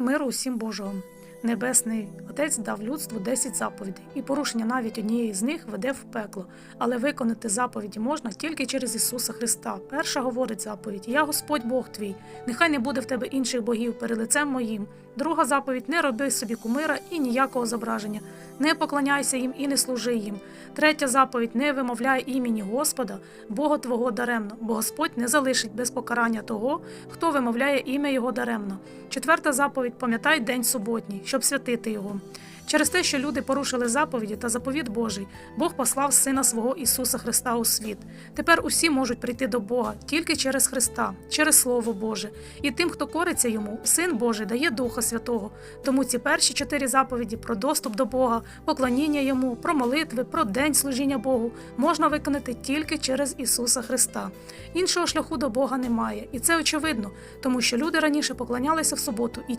Миру усім Божого. Небесний Отець дав людству 10 заповідей, і порушення навіть однієї з них веде в пекло. Але виконати заповіді можна тільки через Ісуса Христа. Перша говорить заповідь: Я Господь Бог твій, нехай не буде в тебе інших богів перед лицем моїм. Друга заповідь: не роби собі кумира і ніякого зображення, не поклоняйся їм і не служи їм. Третя заповідь: не вимовляй імені Господа, Бога твого даремно, бо Господь не залишить без покарання того, хто вимовляє ім'я Його даремно. Четверта заповідь: пам'ятай день суботній, щоб святити його. Через те, що люди порушили заповіді та заповіт Божий, Бог послав Сина свого Ісуса Христа у світ. Тепер усі можуть прийти до Бога тільки через Христа, через Слово Боже. І тим, хто кориться йому, Син Божий дає Духа Святого. Тому ці перші чотири заповіді про доступ до Бога, поклоніння йому, про молитви, про день служіння Богу можна виконати тільки через Ісуса Христа. Іншого шляху до Бога немає, і це очевидно, тому що люди раніше поклонялися в суботу і